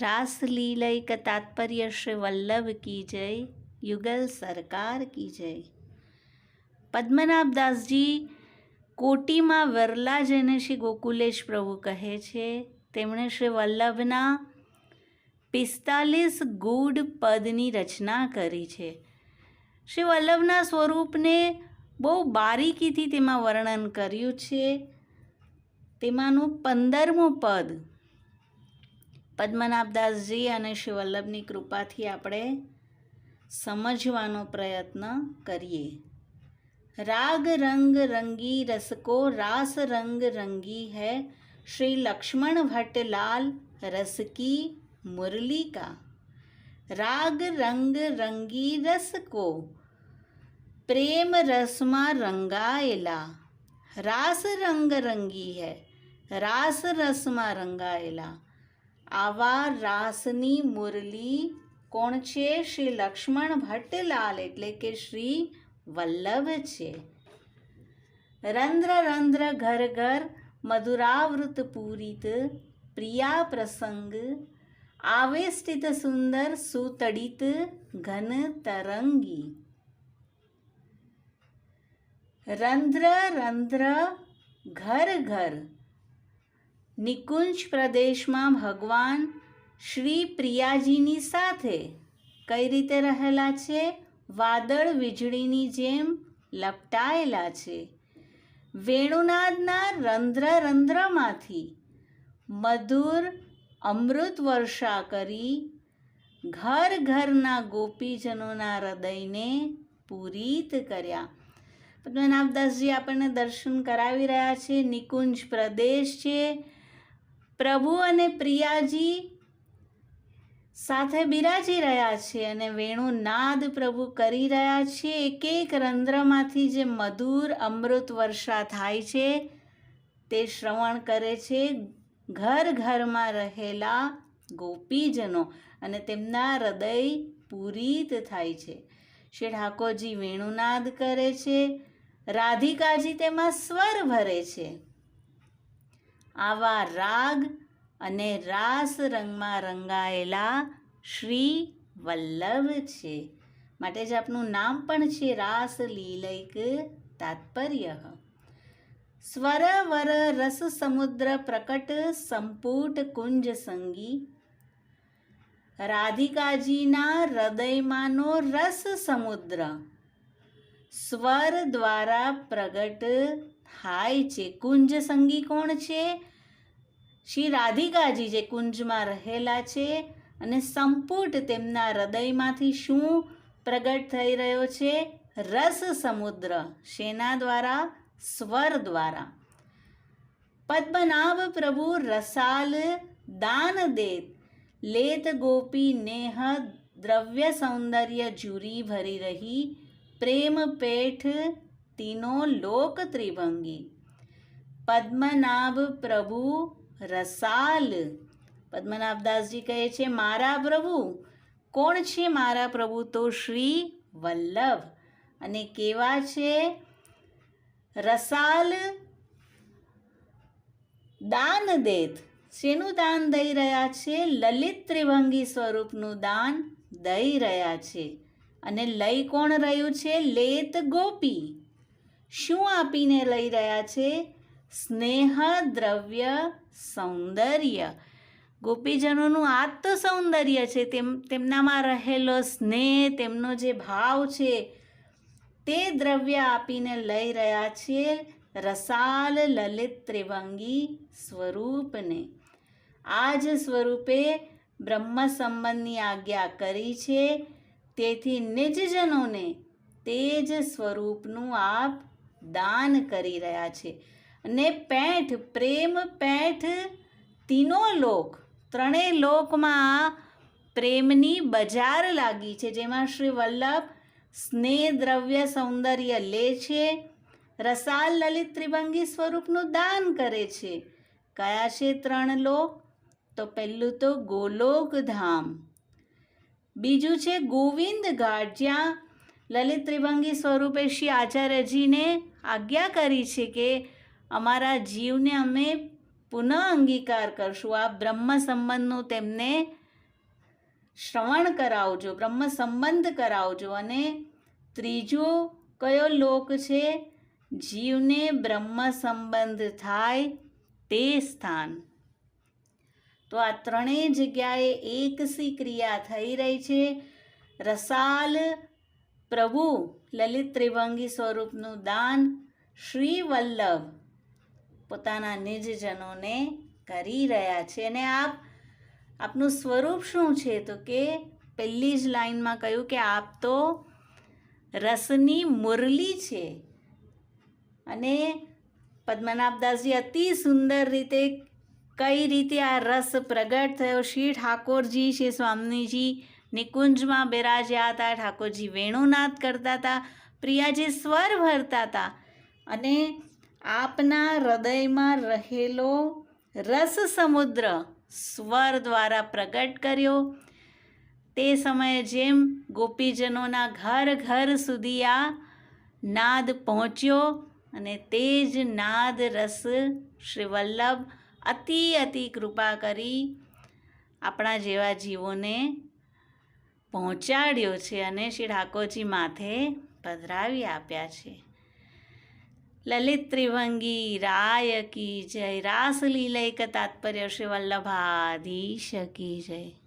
રાસલીલૈક તાત્પર્ય શ્રી વલ્લભ કી જય, યુગલ સરકાર કી જય. પદ્મનાભદાસજી કોટીમાં વરલા જેને શ્રી ગોકુલેશ પ્રભુ કહે છે, તેમણે શ્રી વલ્લભના પિસ્તાલીસ ગૂઢ પદની રચના કરી છે. શ્રી વલ્લભના સ્વરૂપને બહુ બારીકીથી તેમાં વર્ણન કર્યું છે. તેમાંનું પંદરમું પદ पद्मनाभ दास जी और शिवल्लभ की कृपा थी आप समझवा प्रयत्न करिए राग रंग रंगी रसको रास रंग रंगी है श्री लक्ष्मण भट्ट लाल रस की मुरली का राग रंग रंगी रस को प्रेम रसमा रंगाएला रास रंग रंगी है रास रसमा रंगाएला આવા રાસની મુરલી કોણ છે? શ્રી લક્ષ્મણ ભટ્ટલાલ એટલે કે શ્રી વલ્લભ છે. રંધ્ર રંધ્ર ઘર ઘર મધુરાવૃત પૂરિત પ્રિયા પ્રસંગ આવેષ્ટિત સુંદર સુતડિત ઘન તરંગી. રંધ્ર રંધ્ર ઘર ઘર નિકુંજ પ્રદેશમાં ભગવાન શ્રી પ્રિયાજીની સાથે કઈ રીતે રહેલા છે? વાદળ વીજળીની જેમ લપટાયેલા છે. વેણુનાદના રંધ્ર રંધ્રમાંથી મધુર અમૃત વર્ષા કરી ઘર ઘરના ગોપીજનોના હૃદયને પૂરિત કર્યા. પદ્મનાભદાસજી આપણને દર્શન કરાવી રહ્યા છે. નિકુંજ પ્રદેશ છે. પ્રભુ અને પ્રિયાજી સાથે બિરાજી રહ્યા છે અને વેણુ નાદ પ્રભુ કરી રહ્યા છે. એક એક રંધ્રમાંથી જે મધુર અમૃત વર્ષા થાય છે, તે શ્રવણ કરે છે. ઘર ઘરમાં રહેલા ગોપીજનો અને તેમના હૃદય પૂરિત થાય છે. શ્રી ઠાકોરજી વેણુનાદ કરે છે. રાધિકાજી તેમાં સ્વર ભરે છે. આવા રાગ અને રાસ રંગમાં રંગાયેલા શ્રી વલ્લભ છે. માટે જ આપનું નામ પણ છે રાસ લીલૈક તાત્પર્ય. સ્વર વર રસ સમુદ્ર પ્રકટ સંપુટ કુંજ સંગી. રાધિકાજીના હૃદયમાંનો રસ સમુદ્ર. સ્વર દ્વારા પ્રગટ થાય છે. કુંજ સંગી કોણ છે? શ્રી રાધિકાજી જે કુંજમાં રહેલા છે અને સંપુટ તેમના હૃદયમાંથી શું પ્રગટ થઈ રહ્યો છે? રસ સમુદ્ર, શેના દ્વારા? સ્વર દ્વારા. પદ્મનાભ પ્રભુ રસાલ દાન દેત. લેત ગોપી નેહ દ્રવ્ય સૌંદર્ય જુરી ભરી રહી. પ્રેમ પેઠ તીનો લોક ત્રિભંગી પદ્મનાભ પ્રભુ રસાલ. પદ્મનાભદાસજી કહે છે, મારા પ્રભુ, કોણ છે મારા પ્રભુ? તો શ્રી વલ્લભ. અને કેવા છે? રસાલ દાન દેત. શેનું દાન દઈ રહ્યા છે? લલિત ત્રિભંગી સ્વરૂપનું દાન દઈ રહ્યા છે. અને લઈ કોણ રહ્યું છે? લેત ગોપી. શું આપીને લઈ રહ્યા છે? સ્નેહ, દ્રવ્ય, સૌંદર્ય. ગોપીજનોનું આત્મ સૌંદર્ય છે. તેમ, તેમનામાં રહેલો સ્નેહ, તેમનો જે ભાવ છે, તે દ્રવ્ય આપીને લઈ રહ્યા છે રસાલ લલિત ત્રિવંગી સ્વરૂપને. આ જ સ્વરૂપે બ્રહ્મ સંબંધની આજ્ઞા કરી છે તેથી નિજજનોને તે જ સ્વરૂપનું આપ દાન કરી રહ્યા છે. અને પેઠ, પ્રેમ પેઠ, તીનો લોક, ત્રણેય લોકમાં પ્રેમની બજાર લાગી છે. જેમાં શ્રી વલ્લભ સ્નેહ દ્રવ્ય સૌંદર્ય લે છે, રસાલ લલિત ત્રિભંગી સ્વરૂપનું દાન કરે છે. કયા છે ત્રણ લોક? તો પહેલું તો ગોલોક ધામ બીજું છે ગોવિંદ ઘાટ જ્યાં લલિત ત્રિભંગી સ્વરૂપે શ્રી આચાર્યજીને આજ્ઞા કરી છે કે અમારા જીવને અમે પુનઃ અંગીકાર કરશું. આ બ્રહ્મ સંબંધનું તેમને શ્રવણ કરાવજો, બ્રહ્મ સંબંધ કરાવજો. અને ત્રીજો કયો લોક છે? જીવને બ્રહ્મ સંબંધ થાય તે સ્થાન. તો આ ત્રણેય જગ્યાએ એકસી ક્રિયા થઈ રહી છે. રસાલ પ્રભુ લલિત ત્રિભંગી સ્વરૂપનું દાન શ્રી વલ્લભ પોતાના નિજજનોને કરી રહ્યા છે. અને આપ, આપનું સ્વરૂપ શું છે? તો કે પહેલી જ લાઈનમાં કહ્યું કે આપ તો રસની મુરલી છે. અને પદ્મનાભદાસજી અતિ સુંદર રીતે કઈ રીતે આ રસ પ્રગટ થયો? શ્રી ઠાકોરજી, શ્રી સ્વામીજી નિકુંજમાં બિરાજ્યા હતા. ઠાકોરજી વેણુનાદ કરતા હતા. પ્રિયાજી સ્વર ભરતા હતા. અને આપના હૃદયમાં રહેલો રસ સમુદ્ર સ્વર દ્વારા પ્રગટ કર્યો. તે સમયે જેમ ગોપીજનોના ઘર ઘર સુધી આ નાદ પહોંચ્યો અને તે જ નાદ રસ શ્રી વલ્લભ અતિ અતિ કૃપા કરી આપણા જેવા જીવોને પહોંચાડ્યો છે અને શ્રી ઠાકોરજી માથે પધરાવી આપ્યા છે. લલિત ત્રિભંગી રાય કી જય રાસલીલૈક તાત્પર્ય શ્રી વલ્લભાધીશ કી જય.